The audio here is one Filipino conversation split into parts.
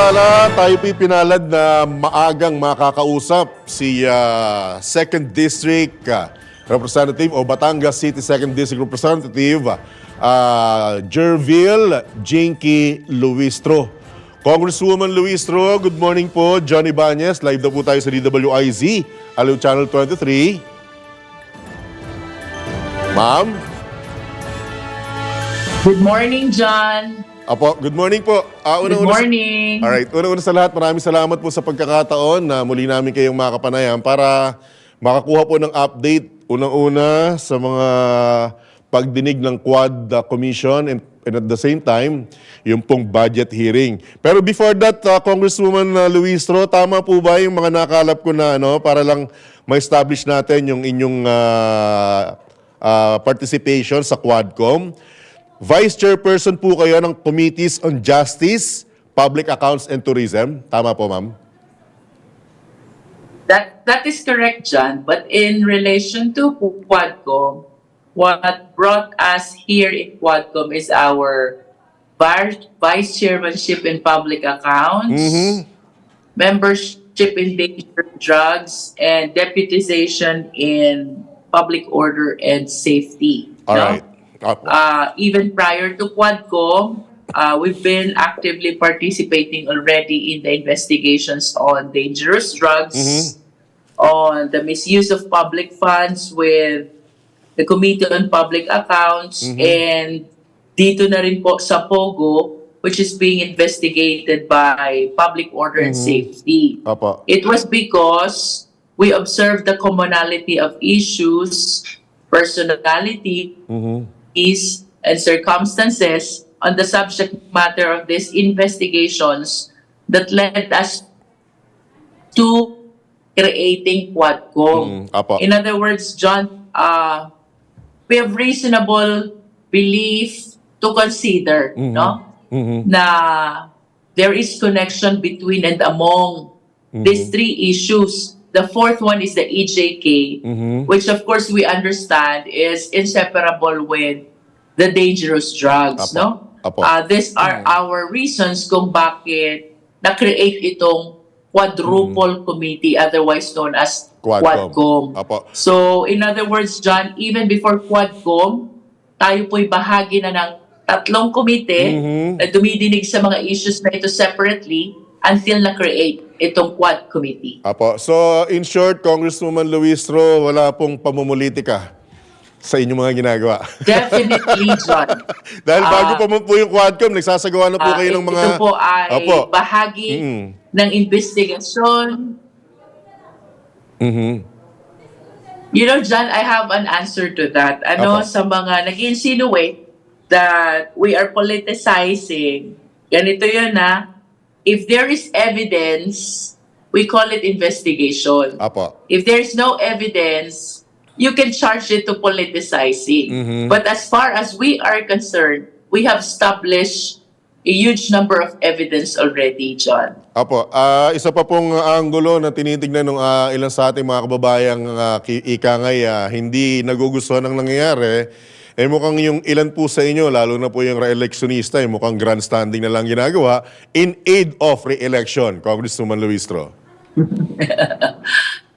Samantala, tayo po'y pinalad na maagang makakausap si ah, Second District ah, Representative o Batangas City Second District Representative ah, Jerville Jinky Luistro. Congresswoman Luistro, good morning po. Johnny Banyes, live na po tayo sa DWIZ, Aliw Channel 23. Ma'am? Good morning, John. Apo, good morning po. Ah, Good unang-una sa- morning. Alright, una-una sa lahat, maraming salamat po sa pagkakataon na muli namin kayong makapanayan para makakuha po ng update unang-una sa mga pagdinig ng Quad uh, Commission and, and at the same time, yung pong budget hearing. Pero before that, uh, Congresswoman uh, Luistro, tama po ba yung mga nakalap ko na ano, para lang ma-establish natin yung inyong uh, uh, participation sa Quadcom? Vice Chairperson po kayo ng Committees on Justice, Public Accounts and Tourism. Tama po, ma'am? That that is correct, John. But in relation to Quadcom, what brought us here in Quadcom is our vice vice chairmanship in public accounts, Mhm. membership in dangerous drugs, and deputization in public order and safety. All no? right. Uh, even prior to Quadcom, uh, we've been actively participating already in the investigations on dangerous drugs, on the misuse of public funds with the Committee on Public Accounts, and dito na rin po sa POGO, which is being investigated by Public Order and Safety. Apo. It was because we observed the commonality of issues, personality, Mhm. Is and circumstances on the subject matter of these investigations that led us to creating Mm, Quadcom. apo. In other words, John, uh, we have reasonable belief to consider, Mhm. no, Mhm. na there is connection between and among Mm-hmm. these three issues. The fourth one is the EJK, Mhm. which of course we understand is inseparable with the dangerous drugs, Apo. no? Apo. Uh, these are our reasons kung bakit na-create itong quadruple committee, otherwise known as Quadcom. Quadcom. Apo. So, in other words, John, even before Quadcom, tayo po'y bahagi na ng tatlong komite na dumidinig sa mga issues na ito separately until na-create itong Quad Committee. Apo. So, in short, Congresswoman Luistro, wala pong pamumulitika sa inyong mga ginagawa. Definitely, John. Dahil bago Ah. pa po yung Quadcom, nagsasagawa na po Ah, kayo ng mga... Ito po ay Opo. bahagi Mm. ng investigasyon. Mhm. You know, John, I have an answer to that. Ano, Opo. sa mga nag-insinuate that we are politicizing, ganito yun na, if there is evidence, we call it investigation. Apo. If there's no evidence, you can charge it to politicizing. Mhm. But as far as we are concerned, we have established a huge number of evidence already, John. Apo, ah, isa pa pong anggulo na tinitingnan ng ah, ilan sa ating mga kababayang uh, ikangay ah, hindi nagugustuhan ng nangyayari, eh mukhang yung ilan po sa inyo, lalo na po yung re-electionista, eh, mukhang grandstanding na lang ginagawa in aid of re-election, Congresswoman Luistro.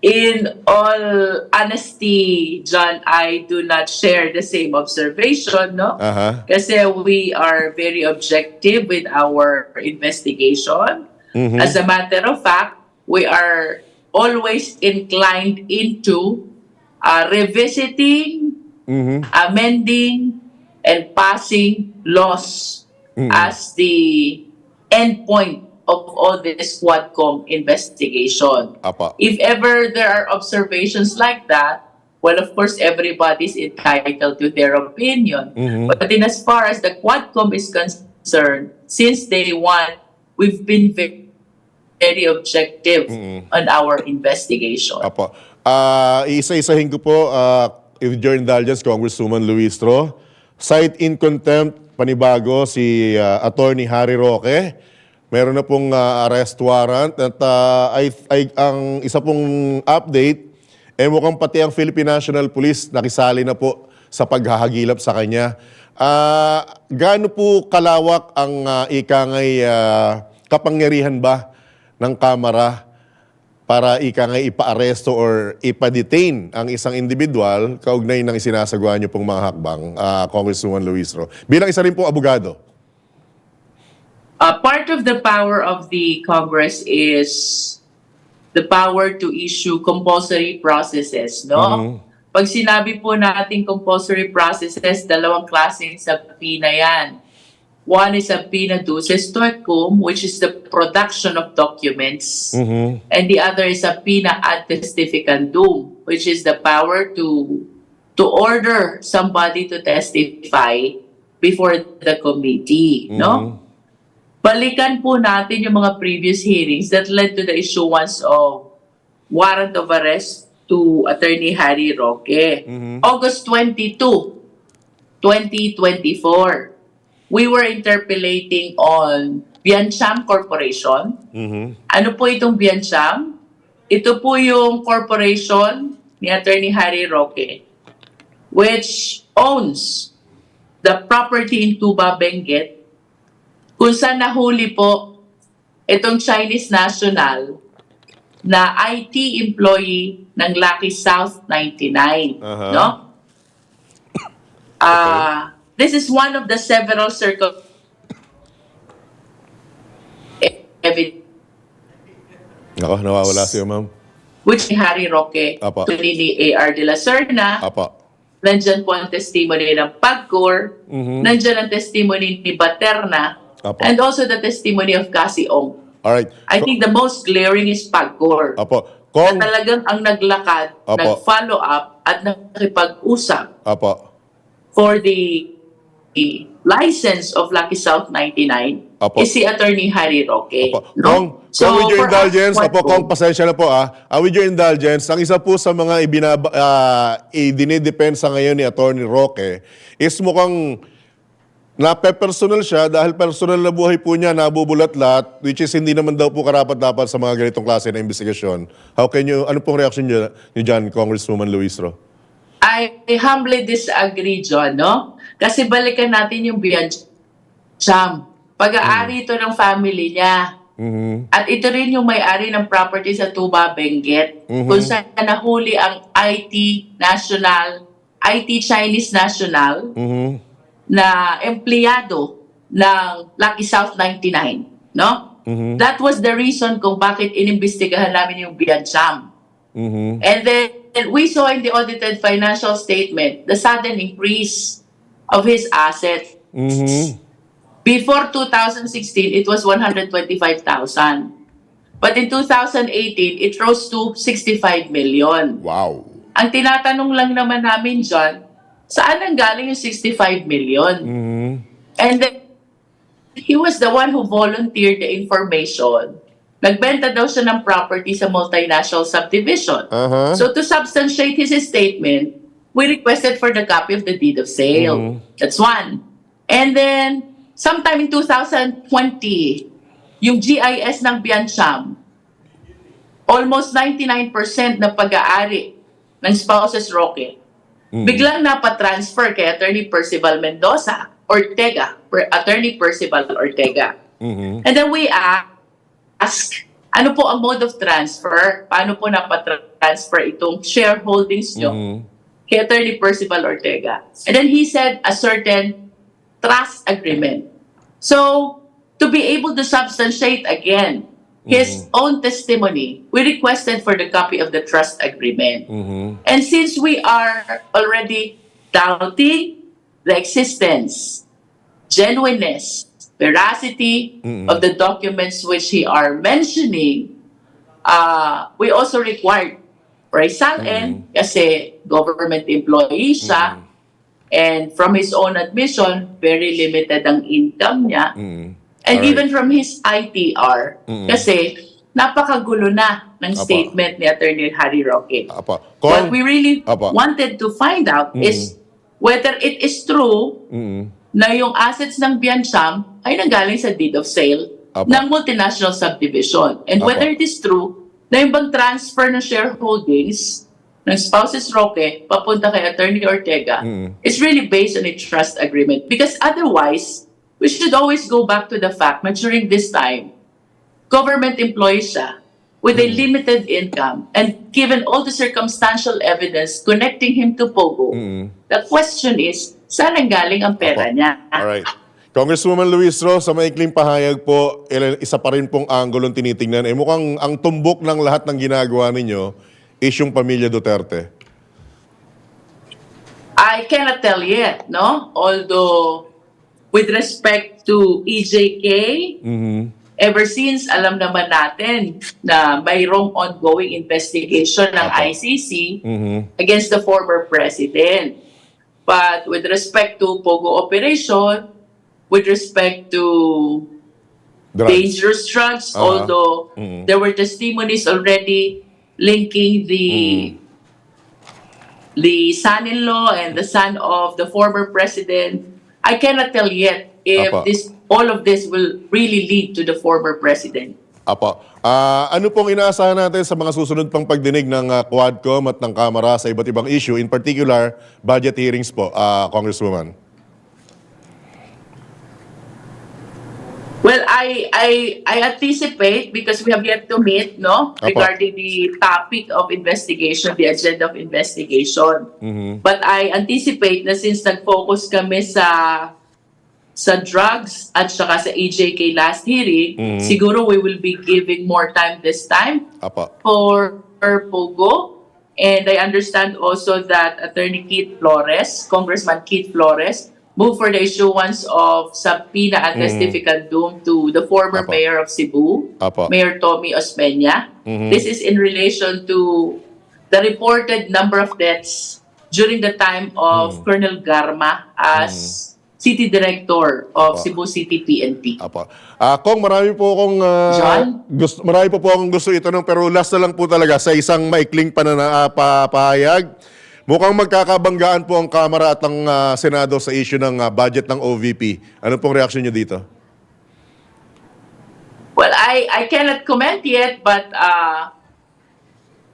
In all honesty, John, I do not share the same observation, no? Aha. Kasi we are very objective with our investigation. Mhm. As a matter of fact, we are always inclined into uh, revisiting, Mhm. amending, and passing laws Mhm. as the endpoint of all this Quadcom investigation. Apa. If ever there are observations like that, well, of course, everybody's entitled to their opinion. Mhm. But in as far as the Quadcom is concerned, since day one, we've been ve- very objective Mhm. on our investigation. Apo. Ah, isa-isahin ko po, uh, with your indulgence, Congresswoman Luistro, cite in contempt, panibago, si ah, Attorney Harry Roque. Meron na pong ah, arrest warrant at ah, ay, ay, ang isa pong update, eh mukhang pati ang Philippine National Police nakisali na po sa paghahagilap sa kanya. Ah, gaano po kalawak ang uh, ikangay ah, kapangyarihan ba ng Kamara para ika nga ipa-aresto or ipa-detain ang isang individual kaugnay ng isinasagawa niyo pong mga hakbang, ah, Congresswoman Luis Ro. Bilang isa rin po abogado. Uh, part of the power of the Congress is the power to issue compulsory processes, no? Pag sinabi po natin compulsory processes, dalawang klaseng subpoena yan. One is subpoena duces tecum, which is the production of documents. And the other is subpoena ad testificandum, which is the power to to order somebody to testify before the committee, no? balikan po natin yung mga previous hearings that led to the issuance of warrant of arrest to Attorney Harry Roque. August 22, 2024, we were interpolating on Biancham Corporation. Ano po itong Biancham? Ito po yung corporation ni Attorney Harry Roque which owns the property in Tuba, Benguet kung saan nahuli po itong Chinese national na IT employee ng Lucky South 99. Aha. No? Ah, This is one of the several circle evidence Ako, nawawala siya, ma'am. which ni Harry Roque, Apo. to ni A.R. de la Serna, Apa. nandyan po ang testimony ng PAGCOR, nandyan ang testimony ni Baterna, Apo. and also the testimony of Cassie Ong. Alright. I think the most glaring is PAGCOR. Apo. Na Kong. talagang ang naglakad, Apo. nag-follow up, at nakipag-usap Apo. for the license of Lucky South 99 Apo. is si Attorney Harry Roque. Apo. No? Kong, Kong, with your us, indulgence, what apo, po? Kong, pasensya na po ah. Ah, with your indulgence, ang isa po sa mga ibinaba, ah, idinidepensa ngayon ni Attorney Roque is mukhang nape-personal siya dahil personal na buhay po niya nabubulat-lat which is hindi naman daw po karapat-dapat sa mga ganitong klase na investigasyon. How can you, ano pong reaction niyo, niyo dyan, Congresswoman Luis Ro? I humbly disagree, John, no? Kasi balikan natin yung Biancham. Pag-aari ito ng family niya. At ito rin yung may-ari ng property sa Tuba, Benguet. Kung saan nahuli ang IT national, IT Chinese national na empleyado ng Lucky South 99, no? That was the reason kung bakit inimbestigahan namin yung Biancham. And then we saw in the audited financial statement the sudden increase of his asset. Before 2016, it was 125,000. But in 2018, it rose to 65 million. Wow. Ang tinatanong lang naman namin dyan, saan ang galing yung 65 million? And then, he was the one who volunteered the information. Nagbenta daw siya ng property sa multinational subdivision. Aha. So to substantiate his statement, we requested for the copy of the deed of sale. That's one. And then, sometime in 2020, yung GIS ng Biancham, almost 99% na pag-aari ng spouses Roque, biglang napatransfer kay Attorney Percival Mendoza, Ortega, per, Attorney Percival Ortega. And then we ask, ano po ang mode of transfer? Paano po napatransfer itong shareholdings nyo kay Attorney Percival Ortega? And then he said a certain trust agreement. So, to be able to substantiate again his mm-hmm. own testimony, we requested for the copy of the trust agreement. Mm-hmm. And since we are already doubting the existence, genuineness, veracity mm-hmm. of the documents which he are mentioning, uh, we also required Ray Salen kasi government employee siya and from his own admission, very limited ang income niya. And Alright. even from his ITR, kasi napakagulo na ng Apo. statement ni Attorney Harry Roque. Apa. What we really Apo. wanted to find out is whether it is true na yung assets ng Biancham ay nanggaling sa deed of sale Apo. ng multinational subdivision. And Apo. whether it is true na yung bang transfer ng shareholdings ng spouses Roque papunta kay Attorney Ortega is really based on a trust agreement. Because otherwise, we should always go back to the fact na during this time, government employee siya with a limited income and given all the circumstantial evidence connecting him to Pogo, the question is, saan ang galing ang pera Apo. niya? Alright. Congresswoman Luis Ro, sa maikling pahayag po, isa pa rin pong anggulong tinitingnan. Eh mukhang ang tumbok ng lahat ng ginagawa ninyo is yung pamilya Duterte. I cannot tell yet, no? Although, with respect to EJK, ever since alam naman natin na mayroong ongoing investigation ng Apo. ICC Mhm. against the former president. But with respect to Pogo operation, with respect to Drugs. dangerous drugs, Uh-huh. although Mhm. there were testimonies already linking the Mm. the son-in-law and the son of the former president. I cannot tell yet if Apa. this all of this will really lead to the former president. Apo. Ah, ano pong inaasahan natin sa mga susunod pang pagdinig ng ah, Quadcom at ng Kamara sa iba't ibang issue, in particular, budget hearings po, ah, Congresswoman? Well, I I I anticipate because we have yet to meet, no, Apa. regarding the topic of investigation, the agenda of investigation. Mhm. But I anticipate na since nag-focus kami sa sa drugs at saka sa EJK last hearing, Mhm. siguro we will be giving more time this time Apo. for, for Pogo. And I understand also that Attorney Keith Flores, Congressman Keith Flores, moved for the issuance of subpoena and testificandum to the former Apo. mayor of Cebu, Apo. Mayor Tommy Osmeña. Mhm. This is in relation to the reported number of deaths during the time of Colonel Garma as City Director of Apo. Cebu City PNP. Apo. Ah, Kong, marami po akong ah, John? gusto, marami po po akong gusto itanong pero last na lang po talaga sa isang maikling panana, ah, pa, pahayag. Mukhang magkakabanggaan po ang Kamara at ang ah, Senado sa issue ng ah, budget ng OVP. Ano pong reaksyon niyo dito? Well, I I cannot comment yet, but uh,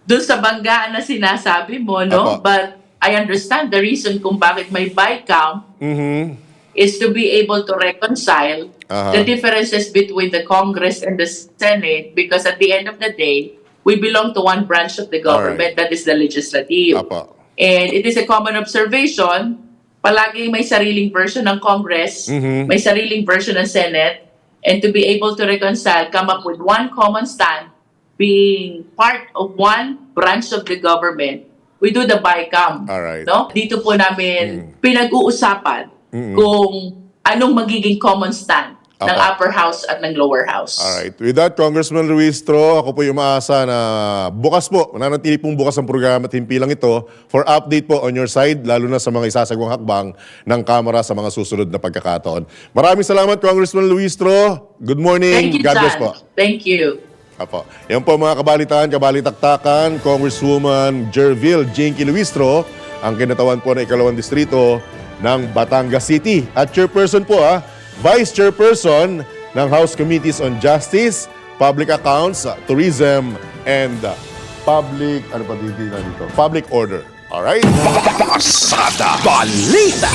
dun sa banggaan na sinasabi mo, no? Apo. But I understand the reason kung bakit may bycam Mhm. is to be able to reconcile Aha. the differences between the Congress and the Senate because at the end of the day, we belong to one branch of the government, that is the legislative. Apo. And it is a common observation, palaging may sariling version ng Congress, Mhm. may sariling version ng Senate, and to be able to reconcile, come up with one common stand, being part of one branch of the government, we do the BICAM. Alright. No? Dito po namin pinag-uusapan Mm-mm. kung anong magiging common stand ng Apa. upper house at ng lower house. Alright. With that, Congressman Luis Tro, ako po yung umaasa na bukas po, mananatili pong bukas ang programa at himpilang ito for update po on your side, lalo na sa mga isasagawang hakbang ng Kamara sa mga susunod na pagkakataon. Maraming salamat, Congressman Luis Tro. Good morning. Thank you, God bless John. po. Thank you. Apo. Yan po mga kabalitaan, kabalitaktakan, Congresswoman Jerville Jinky Luistro, ang kinatawan po ng ikalawang distrito ng Batangas City. At chairperson po ha, Vice Chairperson ng House Committees on Justice, Public Accounts, Tourism, and Public, ano pa dito dito? Public Order. Alright? Pasada Balita